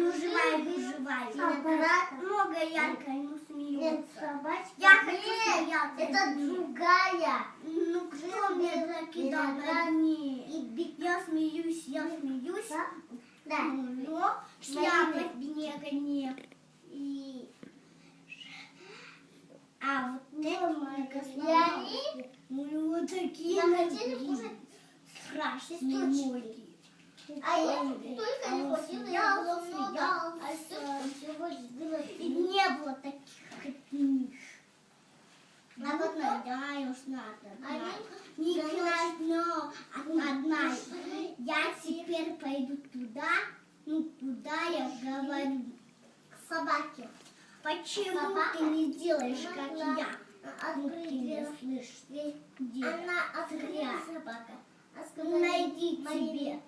ну живая, выживай. Собака. Много ярко, ну смеется. собачка. Я хочу Нет, смеяться. это другая. Ну кто мне закидал. Я смеюсь, я смеюсь. Да? Но шляпы снега нет. И... А вот это Я и Ну вот такие ноги. кушать страшные ноги. А я только а не ходила, я было смеялся, много. А смеялся. Было. И не было таких книг. А вот надо, уж надо. Они Не одна, одна. Я теперь пойду туда, ну куда я говорю. к собаке. Почему Собака ты не делаешь, как я? Ну ты не слышишь. Где? Она открыла собака. Найди тебе